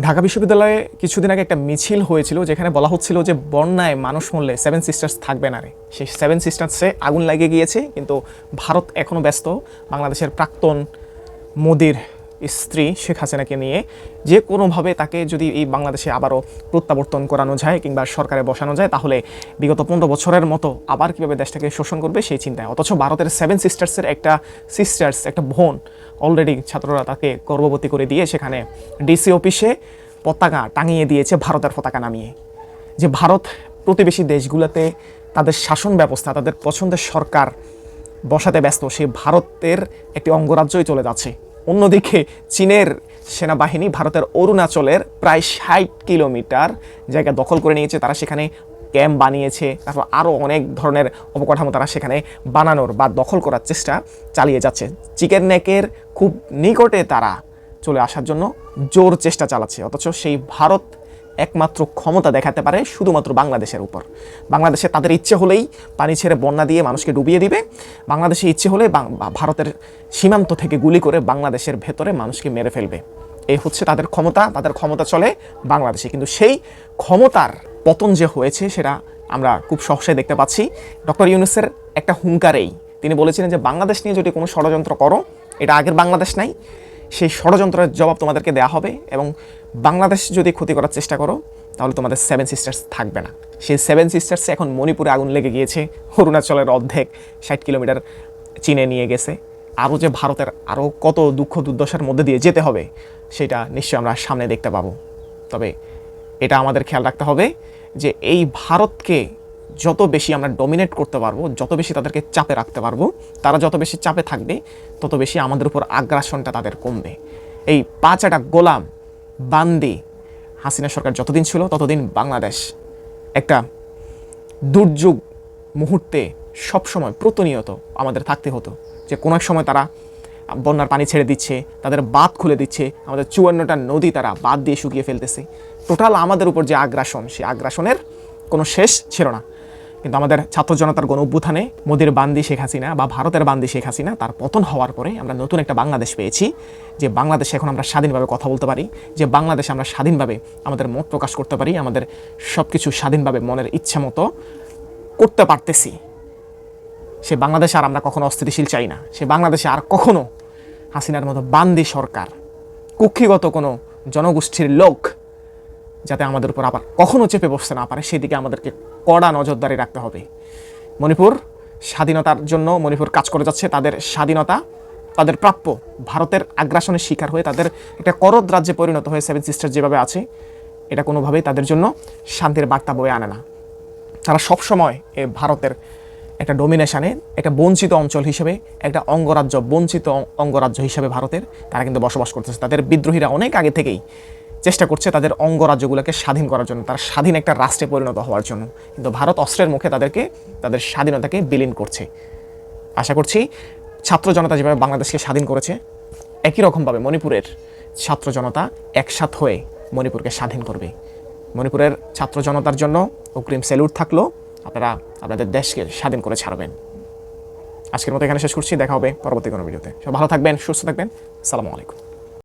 ঢাকা বিশ্ববিদ্যালয়ে কিছুদিন আগে একটা মিছিল হয়েছিল যেখানে বলা হচ্ছিল যে বন্যায় মানুষ মরলে সেভেন সিস্টার্স থাকবে না রে। সেই সেভেন সিস্টার্সে আগুন লাগিয়ে গিয়েছে, কিন্তু ভারত এখনও ব্যস্ত। বাংলাদেশের প্রাক্তন মোদির স্ত্রী শেখ হাসিনাকে নিয়ে যে কোনোভাবে তাকে যদি এই বাংলাদেশে আবারও প্রত্যাবর্তন করানো যায় কিংবা সরকারে বসানো যায়, তাহলে বিগত পনেরো বছরের মতো আবার কীভাবে দেশটাকে শোষণ করবে সেই চিন্তায়। অথচ ভারতের সেভেন সিস্টার্সের একটা সিস্টার্স একটা বোন অলরেডি ছাত্ররা তাকে গর্ভবতী করে দিয়ে সেখানে ডিসি অফিসে পতাকা টাঙিয়ে দিয়েছে ভারতের পতাকা নামিয়ে। যে ভারত প্রতিবেশী দেশগুলোতে তাদের শাসন ব্যবস্থা, তাদের পছন্দের সরকার বসাতে ব্যস্ত সেই ভারতের একটি অঙ্গরাজ্যই চলে যাচ্ছে। অন্যদিকে চীনের সেনাবাহিনী ভারতের অরুণাচলের প্রায় ষাট কিলোমিটার জায়গা দখল করে নিয়েছে। তারা সেখানে ক্যাম্প বানিয়েছে, তারপর আরও অনেক ধরনের অবকাঠামো তারা সেখানে বানানোর বা দখল করার চেষ্টা চালিয়ে যাচ্ছে। চিকেন নেকের খুব নিকটে তারা চলে আসার জন্য জোর চেষ্টা চালাচ্ছে, অথচ সেই ভারত একমাত্র ক্ষমতা দেখাতে পারে শুধুমাত্র বাংলাদেশের উপর। বাংলাদেশে তাদের ইচ্ছে হলেই পানি ছেড়ে বন্যা দিয়ে মানুষকে ডুবিয়ে দিবে। বাংলাদেশে ইচ্ছে হলে ভারতের সীমান্ত থেকে গুলি করে বাংলাদেশের ভেতরে মানুষকে মেরে ফেলবে। এই হচ্ছে তাদের ক্ষমতা তাদের ক্ষমতা চলে বাংলাদেশে। কিন্তু সেই ক্ষমতার পতন যে হয়েছে সেটা আমরা খুব সহসায় দেখতে পাচ্ছি। ডক্টর ইউনুসের একটা হুঙ্কারেই তিনি বলেছিলেন যে, বাংলাদেশ নিয়ে যদি কোনো ষড়যন্ত্র করো, এটা আগের বাংলাদেশ নাই সেই ষড়যন্ত্রের জবাব তোমাদেরকে দেওয়া হবে এবং বাংলাদেশ যদি ক্ষতি করার চেষ্টা করো, তাহলে তোমাদের সেভেন সিস্টার্স থাকবে না। সেই সেভেন সিস্টার্সে এখন মণিপুরে আগুন লেগে গিয়েছে, অরুণাচলের অর্ধেক, ষাট কিলোমিটার চীনে নিয়ে গেছে। আরও যে ভারতের আরও কত দুঃখ দুর্দশার মধ্যে দিয়ে যেতে হবে, সেটা নিশ্চয়ই আমরা সামনে দেখতে পাবো। তবে এটা আমাদের খেয়াল রাখতে হবে যে এই ভারতকে যত বেশি আমরা ডমিনেট করতে পারব, যত বেশি তাদেরকে চাপে রাখতে পারব, তারা যত বেশি চাপে থাকবে, তত বেশি আমাদের উপর আগ্রাসনটা তাদের কমবে। এই পাঁচ পাঁচাটা গোলাম, বান্দি হাসিনা সরকার যতদিন ছিল, ততদিন বাংলাদেশ একটা দুর্যোগ মুহূর্তে সবসময় প্রতিনিয়ত আমাদের থাকতে হতো যে কোনো এক সময় তারা বন্যার পানি ছেড়ে দিচ্ছে, তাদের বাঁধ খুলে দিচ্ছে, আমাদের চুয়ান্নটা নদী তারা বাঁধ দিয়ে শুকিয়ে ফেলতেছে। টোটাল আমাদের উপর যে আগ্রাসন, সেই আগ্রাসনের কোনো শেষ ছিল না। কিন্তু আমাদের ছাত্র জনতার গণ অভ্যুত্থানে মোদির বান্দি শেখ হাসিনা বা ভারতের বান্দি শেখ হাসিনা তার পতন হওয়ার পরে আমরা নতুন একটা বাংলাদেশ পেয়েছি, যে বাংলাদেশে এখন আমরা স্বাধীনভাবে কথা বলতে পারি, যে বাংলাদেশে আমরা স্বাধীনভাবে আমাদের মত প্রকাশ করতে পারি, আমাদের সব কিছু স্বাধীনভাবে মনের ইচ্ছা মতো করতে পারতেছি। সে বাংলাদেশে আর আমরা কখনো অস্থিতিশীল চাই না। সে বাংলাদেশে আর কখনো হাসিনার মতো বান্দি সরকার, কুক্ষিগত কোনো জনগোষ্ঠীর লোক যাতে আমাদের উপর আবার কখনো চেপে বসতে না পারে, সেদিকে আমাদেরকে কড়া নজরদারি রাখতে হবে। মণিপুর স্বাধীনতার জন্য মণিপুর কাজ করে যাচ্ছে, তাদের স্বাধীনতা, তাদের প্রাপ্য ভারতের আগ্রাসনের শিকার হয়ে তাদের একটা করদ রাজ্যে পরিণত হয়ে সেভেন সিস্টার যেভাবে আছে, এটা কোনোভাবেই তাদের জন্য শান্তির বার্তা বয়ে আনে না। তারা সবসময় এ ভারতের একটা ডোমিনেশনে একটা বঞ্চিত অঞ্চল হিসেবে, একটা অঙ্গরাজ্য, বঞ্চিত অঙ্গরাজ্য হিসেবে ভারতের তারা কিন্তু বসবাস করতেছে। তাদের বিদ্রোহীরা অনেক আগে থেকেই চেষ্টা করছে তাদের অঙ্গরাজ্যগুলোকে স্বাধীন করার জন্য, তারা স্বাধীন একটা রাষ্ট্রে পরিণত হওয়ার জন্য। কিন্তু ভারত অস্ত্রের মুখে তাদেরকে, তাদের স্বাধীনতাকে বিলীন করছে। আশা করছি ছাত্র জনতা যেভাবে বাংলাদেশকে স্বাধীন করেছে, একই রকমভাবে মণিপুরের ছাত্র জনতা একসাথ হয়ে মণিপুরকে স্বাধীন করবে। মণিপুরের ছাত্র জনতার জন্য অগ্রিম স্যালুট থাকল, আপনারা আপনাদের দেশকে স্বাধীন করে ছাড়বেন। আজকের মতো এখানে শেষ করছি, দেখা হবে পরবর্তী কোনো ভিডিওতে। সব ভালো থাকবেন, সুস্থ থাকবেন, সালামু আলাইকুম।